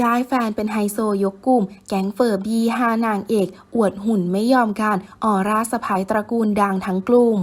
ได้แฟนเป็นไฮโซยกกลุ่ม แก๊งเฟอร์บี้ห้านางเอก อวดหุ่นไม่ยอมการออร่าสะพายตระกูลดังทั้งกลุ่ม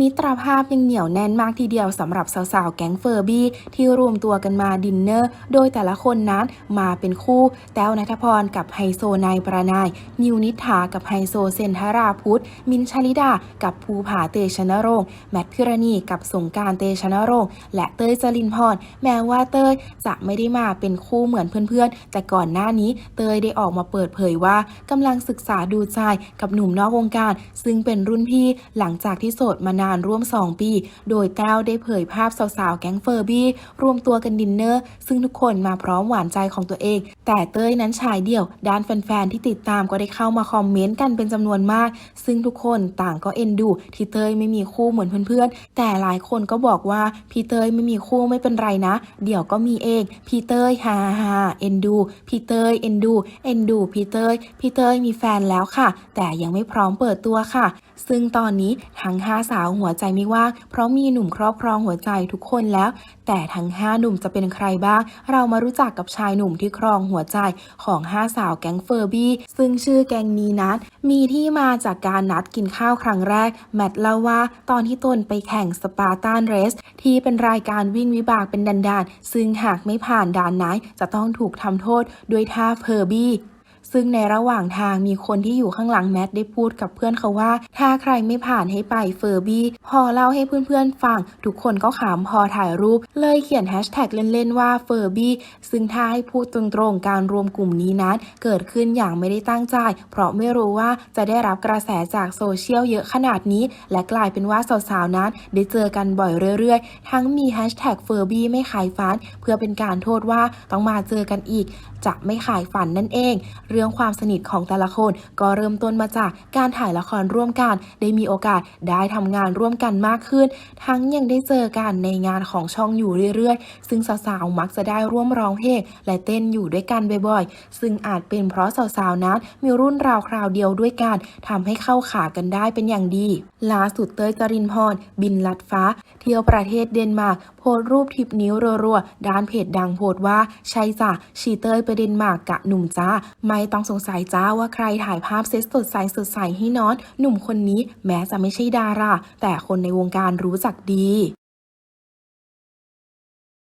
มิตรภาพยังเหนียวแน่นมากทีเดียวสำหรับสาวๆ แก๊งเฟอร์บี้ที่รวมตัวกันมาดินเนอร์ โดยแต่ละคนนั้นมาเป็นคู่ แต้วนัทพรกับไฮโซนายประนาย นิวนิษฐากับไฮโซเซนทราพุทธ มินชลิดา กับภูผาเตชะนรงค์แมทพิรณีกับสงการเตชะนรงค์และเต้ยจรินพรแม้ว่าเต้ยจะไม่ได้มาเป็นคู่เหมือนเพื่อนๆ แต่ก่อนหน้านี้เต้ยได้ออกมาเปิดเผยว่ากำลังศึกษาดูใจกับหนุ่มนอกวงการ ซึ่งเป็นรุ่นพี่หลังจากที่โสดมานานร่วม 2 ปี โดยแต้วได้เผยภาพสาวๆ แก๊งเฟอร์บี้ รวมตัวกันดินเนอร์ ซึ่งทุกคนมาพร้อมหวานใจของตัวเอง แต่เต้ยนั้นชายเดี่ยว ด้านแฟนๆ ที่ติดตามก็ได้เข้ามาคอมเมนต์กันเป็นจำนวนมาก ซึ่งทุกคนต่างก็เอ็นดูที่เต้ยไม่มีคู่เหมือนเพื่อนๆ แต่หลายคนก็บอกว่าพี่เต้ยไม่มีคู่ไม่เป็นไรนะ เดี๋ยวก็มีเองพี่เต้ยฮ่าฮ่าเอ็นดูพี่เต้ยเอ็นดูเอ็นดูพี่เต้ยพี่เต้ยมีแฟนแล้วค่ะ แต่ยังไม่พร้อมเปิดตัวค่ะ ซึ่งตอนนี้ทั้ง 5 สาวหัวใจไม่ว่างเพราะมีหนุ่มครอบครองหัวใจทุกคนแล้ว แต่ทั้ง 5 หนุ่มจะเป็นใครบ้าง เรามารู้จักกับชายหนุ่มที่ครองหัวใจของ 5 สาวแก๊งเฟอร์บี้ ซึ่งชื่อแก๊งนี้นัดมีที่มาจากการนัดกินข้าวครั้งแรก แมทเล่าว่าตอนที่ตนไปแข่งสปาร์ตันเรส ที่เป็นรายการวิ่งวิบากเป็นดันๆซึ่งหากไม่ผ่านด่านไหนจะต้องถูกทำโทษด้วยท่าเฟอร์บี้ ซึ่งในระหว่างทางมีคนที่อยู่ข้างหลังแมทได้พูดกับเพื่อนเขาว่า ถ้าใครไม่ผ่านให้ไปเฟอร์บี้พอเล่าให้เพื่อนๆฟัง ทุกคนก็ขำพอถ่ายรูป เลยเขียนแฮชแท็กเล่นๆว่าเฟอร์บี้ซึ่งถ้าให้พูดตรงๆ การรวมกลุ่มนี้นั้นเกิดขึ้นอย่างไม่ได้ตั้งใจ เพราะไม่รู้ว่าจะได้รับกระแสจากโซเชียลเยอะขนาดนี้ และกลายเป็นว่าสาวๆนั้นได้เจอกันบ่อยเรื่อยๆ ทั้งมีแฮชแท็กเฟอร์บี้ไม่ขายฟันเพื่อเป็นการโทษว่าต้องมาเจอกันอีก จะไม่ขายฝันนั่นเองเรื่องความสนิทของแต่ละคน ก็เริ่มต้นมาจากการถ่ายละครร่วมกัน ได้มีโอกาสได้ทำงานร่วมกันมากขึ้น ทั้งยังได้เจอกันในงานของช่องอยู่เรื่อยๆ ซึ่งสาวๆมักจะได้ร่วมร้องเพลงและเต้นอยู่ด้วยกันบ่อยๆ ซึ่งอาจเป็นเพราะสาวๆนั้นมีรุ่นราวคราวเดียวด้วยกันทำให้เข้าขากันได้เป็นอย่างดีล่าสุดเต้ยจรินพร บินลัดฟ้า เที่ยวประเทศเดนมาร์กโพสรูปทิปนิ้วรัวๆด้านเพจดังโพสว่า ใช่จ้ะชีเต้ยไปเดนมาร์กกะหนุ่มจ้าไม่ต้องสงสัยจ้าว่าใครถ่ายภาพเซ็ตสดใสสดใสให้น้อนหนุ่มคนนี้แม้จะไม่ใช่ดาราแต่คนในวงการรู้จักดี